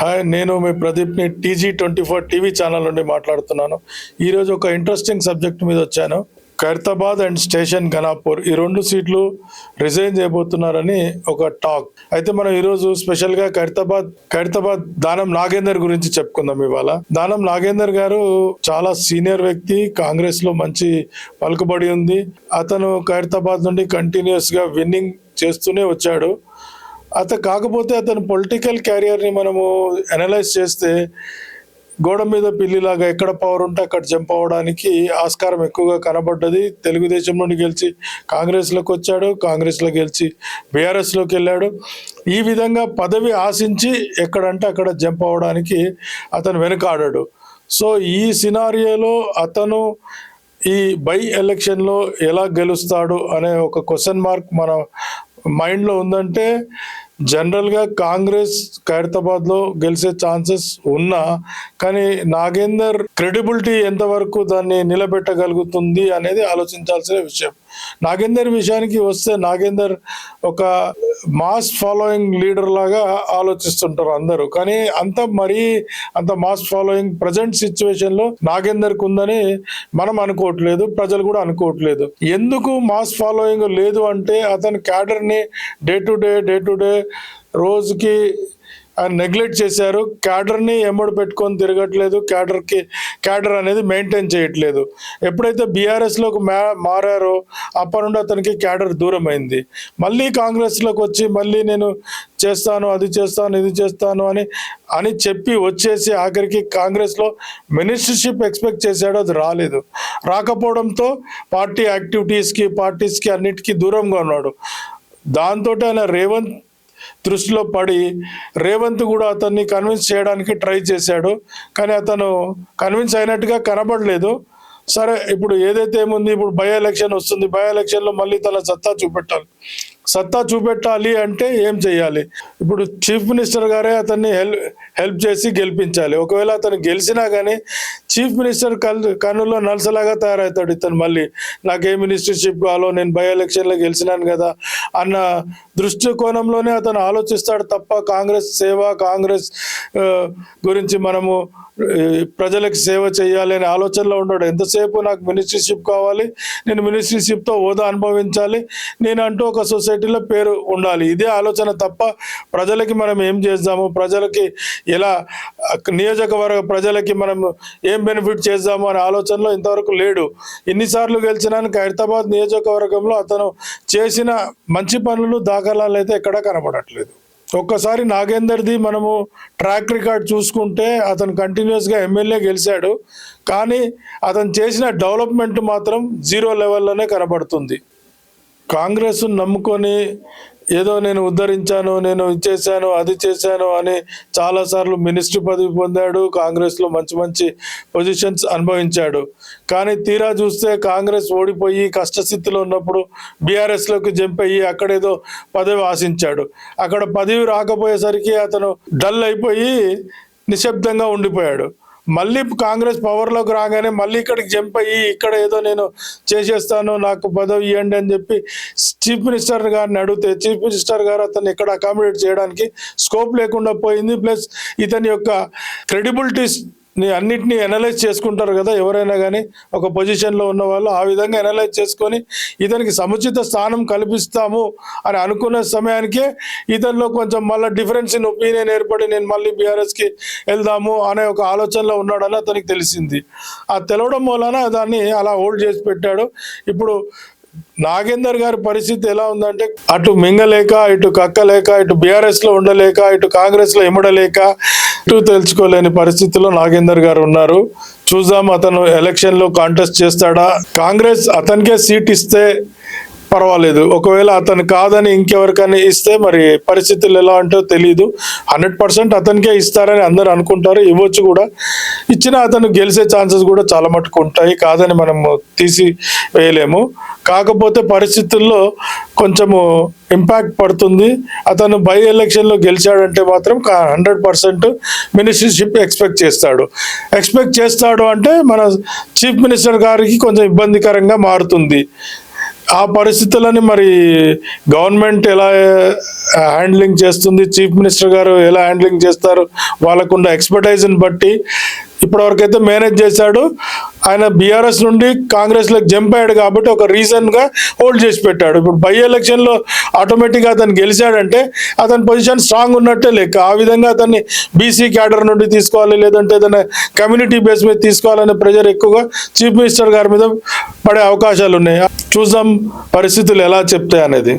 Hi నేను మీ ప్రదీప్ని TG twenty four TV channel నుండి మాట్లాడుతున్నాను. ఈరోజు ఒక ఇంట్రెస్టింగ్ సబ్జెక్ట్ మీద వచ్చాను. ఖైరతాబాద్ అండ్ స్టేషన్ ఘనాపూర్ ఈ రెండు సీట్లు రిజైన్ చేయబోతున్నారని ఒక టాక్. అయితే మనం ఈరోజు స్పెషల్గా ఖైరతాబాద్ ఖైరతాబాద్ దానం నాగేందర్ గురించి చెప్పుకుందాం ఇవాళ. దానం నాగేందర్ గారు చాలా సీనియర్ వ్యక్తి కాంగ్రెస్లో మంచి పలుకుబడి ఉంది. అతను ఖైరతాబాద్ నుండి కంటిన్యూస్గా విన్నింగ్ చేస్తూనే వచ్చాడు. అత కాకపోతే అతని పొలిటికల్ క్యారియర్ని మనము అనలైజ్ చేస్తే గోడ మీద పిల్లిలాగా ఎక్కడ పవర్ ఉంటే అక్కడ జంప్ అవ్వడానికి ఆస్కారం ఎక్కువగా కనబడ్డది. తెలుగుదేశం నుండి గెలిచి కాంగ్రెస్లోకి వచ్చాడు కాంగ్రెస్లో గెలిచి బీఆర్ఎస్లోకి వెళ్ళాడు. ఈ విధంగా పదవి ఆశించి ఎక్కడంటే అక్కడ జంప్ అవ్వడానికి అతను వెనుకాడాడు. సో ఈ సినారియోలో అతను ఈ బై ఎలక్షన్లో ఎలా గెలుస్తాడు అనే ఒక క్వశ్చన్ మార్క్ మన మైండ్లో ఉందంటే జనరల్గా కాంగ్రెస్ ఖైరతాబాద్లో గెలిచే ఛాన్సెస్ ఉన్నా కానీ నాగేందర్ క్రెడిబిలిటీ ఎంతవరకు దాన్ని నిలబెట్టగలుగుతుంది అనేది ఆలోచించాల్సిన విషయం. నాగేందర్ విషయానికి వస్తే నాగేందర్ ఒక మాస్ ఫాలోయింగ్ లీడర్ లాగా ఆలోచిస్తుంటారు అందరూ. కానీ అంత మరీ అంత మాస్ ఫాలోయింగ్ ప్రజెంట్ సిచ్యువేషన్లో ఉందని మనం అనుకోవట్లేదు ప్రజలు కూడా అనుకోవట్లేదు. ఎందుకు మాస్ ఫాలోయింగ్ లేదు అంటే అతని క్యాడర్ని day to day day to day రోజుకి ఆయన నెగ్లెక్ట్ చేశారు. క్యాడర్ని ఎమ్మడి పెట్టుకొని తిరగట్లేదు. క్యాడర్కి క్యాడర్ అనేది మెయింటైన్ చేయట్లేదు. ఎప్పుడైతే బీఆర్ఎస్లోకి మ్యా మారారో అప్పటి నుండి అతనికి క్యాడర్ దూరం అయింది మళ్ళీ కాంగ్రెస్లోకి వచ్చి మళ్ళీ నేను చేస్తాను అది చేస్తాను ఇది చేస్తాను అని అని చెప్పి వచ్చేసి ఆఖరికి కాంగ్రెస్లో మినిస్టర్షిప్ ఎక్స్పెక్ట్ చేశాడు అది రాలేదు. రాకపోవడంతో పార్టీ యాక్టివిటీస్కి పార్టీస్కి అన్నిటికీ దూరంగా ఉన్నాడు. దాంతో ఆయన రేవంత్ దృష్టిలో పడి రేవంత్ కూడా అతన్ని కన్విన్స్ చేయడానికి ట్రై చేశాడు. కానీ అతను కన్విన్స్ అయినట్టుగా కనబడలేదు. సరే ఇప్పుడు ఏదైతే ఏముంది ఇప్పుడు బై ఎలక్షన్ వస్తుంది. బై ఎలక్షన్లో మళ్ళీ తన సత్తా చూపెట్టాలి. సత్తా చూపెట్టాలి అంటే ఏం చేయాలి? ఇప్పుడు చీఫ్ మినిస్టర్ గారే అతన్ని హెల్ప్ హెల్ప్ చేసి గెలిపించాలి. ఒకవేళ అతను గెలిచినా కానీ చీఫ్ మినిస్టర్ కల్ కన్నుల్లో నలసలాగా తయారవుతాడు ఇతను మళ్ళీ. నాకు ఏ మినిస్టర్షిప్ కావాలో నేను బై ఎలక్షన్లో గెలిచినాను కదా. అన్న దృష్టికోణంలోనే అతను ఆలోచిస్తాడు తప్ప కాంగ్రెస్ సేవ కాంగ్రెస్ గురించి మనము ప్రజలకు సేవ చేయాలి అనే ఆలోచనలో ఉన్నాడు ఎంతసేపు నాకు మినిస్ట్రీషిప్ కావాలి నేను మినిస్ట్రీషిప్తో హోదా అనుభవించాలి నేను అంటూ ఒక సొసైటీలో పేరు ఉండాలి. ఇదే ఆలోచన తప్ప ప్రజలకి మనం ఏం చేద్దాము? ప్రజలకి ఎలా నియోజకవర్గ ప్రజలకి మనం ఏం బెనిఫిట్ చేద్దాము అనే ఆలోచనలో ఇంతవరకు లేడు. ఎన్నిసార్లు గెలిచినాను ఖైరతాబాద్ నియోజకవర్గంలో అతను చేసిన మంచి పనులు దాఖలాలు అయితే ఎక్కడా కనబడట్లేదు. ఒక్కసారి నాగేందర్ది మనము ట్రాక్ రికార్డ్ చూసుకుంటే అతను కంటిన్యూస్గా ఎమ్మెల్యే గెలిచాడు. కానీ అతను చేసిన డెవలప్మెంట్ మాత్రం జీరో లెవెల్లోనే కనబడుతుంది. కాంగ్రెస్ నమ్ముకొని ఏదో నేను ఉద్ధరించాను నేను చేశాను అది చేశాను అని చాలాసార్లు మినిస్ట్రీ పదవి పొందాడు కాంగ్రెస్లో మంచి మంచి పొజిషన్స్ అనుభవించాడు. కానీ తీరా చూస్తే కాంగ్రెస్ ఓడిపోయి కష్టస్థితిలో ఉన్నప్పుడు బీఆర్ఎస్లోకి జంప్ అయ్యి అక్కడేదో పదవి ఆశించాడు. అక్కడ పదవి రాకపోయేసరికి అతను డల్ అయిపోయి నిశ్శబ్దంగా ఉండిపోయాడు. మళ్ళీ కాంగ్రెస్ పవర్లోకి రాగానే మళ్ళీ ఇక్కడికి జంప్ అయ్యి ఇక్కడ ఏదో నేను చేసేస్తాను నాకు పదవి ఇవ్వండి అని చెప్పి చీఫ్ మినిస్టర్ గారిని అడిగితే చీఫ్ మినిస్టర్ గారు అతను ఇక్కడ అకామిడేట్ చేయడానికి స్కోప్ లేకుండా పోయింది. ప్లస్ ఇతని యొక్క క్రెడిబిలిటీస్ అన్నిటినీ అనలైజ్ చేసుకుంటారు కదా ఎవరైనా కానీ ఒక పొజిషన్లో ఉన్న వాళ్ళు ఆ విధంగా అనలైజ్ చేసుకొని ఇతనికి సముచిత స్థానం కల్పిస్తాము అని అనుకున్న సమయానికే ఇతనిలో కొంచెం మళ్ళీ డిఫరెన్స్ ఇన్ ఒపీనియన్ ఏర్పడి నేను మళ్ళీ బీఆర్ఎస్కి వెళ్దాము అనే ఒక ఆలోచనలో ఉన్నాడని అతనికి తెలిసింది. ఆ తెలవడం వలన దాన్ని అలా హోల్డ్ చేసి పెట్టాడు. ఇప్పుడు నాగేందర్ గారి పరిస్థితి ఎలా ఉందంటే అటు మింగలేక ఇటు కక్కలేక ఇటు బీఆర్ఎస్లో ఉండలేక ఇటు కాంగ్రెస్లో ఇటు తెలుసుకోలేని పరిస్థితిలో నాగేందర్ గారు ఉన్నారు. చూద్దాం అతను ఎలక్షన్లో కాంటెస్ట్ చేస్తాడా? కాంగ్రెస్ అతనికే సీట్ ఇస్తే పర్వాలేదు. ఒకవేళ అతను కాదని ఇంకెవరికైనా ఇస్తే మరి పరిస్థితులు ఎలా ఉంటో తెలియదు హండ్రెడ్ పర్సెంట్ అతనికే ఇస్తారని అందరు అనుకుంటారు. ఇవ్వచ్చు కూడా. ఇచ్చినా అతను గెలిచే ఛాన్సెస్ కూడా చాలా మటుకు ఉంటాయి. కాదని మనం తీసి వేయలేము కాకపోతే పరిస్థితుల్లో కొంచెము ఇంపాక్ట్ పడుతుంది. అతను బై ఎలక్షన్లో గెలిచాడంటే మాత్రం హండ్రెడ్ పర్సెంట్ మినిస్టర్షిప్ ఎక్స్పెక్ట్ చేస్తాడు. ఎక్స్పెక్ట్ చేస్తాడు అంటే మన చీఫ్ మినిస్టర్ గారికి కొంచెం ఇబ్బందికరంగా మారుతుంది. ఆ పరిస్థితులని మరి గవర్నమెంట్ ఎలా హ్యాండ్లింగ్ చేస్తుంది? చీఫ్ మినిస్టర్ గారు ఎలా హ్యాండ్లింగ్ చేస్తారు? వాళ్ళకున్న ఎక్స్పర్టైజ్ని బట్టి ఇప్పటివరకైతే మేనేజ్ చేశాడు. ఆయన బీఆర్ఎస్ నుండి కాంగ్రెస్లోకి జంప్ అయ్యాడు కాబట్టి ఒక రీజన్గా హోల్డ్ చేసి పెట్టాడు. ఇప్పుడు బై ఎలక్షన్లో ఆటోమేటిక్గా అతను గెలిచాడంటే అతని పొజిషన్ స్ట్రాంగ్ ఉన్నట్టే లెక్క. ఆ విధంగా అతన్ని బీసీ క్యాడర్ నుండి తీసుకోవాలి లేదంటే ఏదైనా కమ్యూనిటీ బేస్ మీద తీసుకోవాలనే ప్రెజర్ ఎక్కువగా చీఫ్ మినిస్టర్ గారి మీద పడే అవకాశాలు ఉన్నాయి. చూద్దాం పరిస్థితులు ఎలా చెప్తాయి అనేది.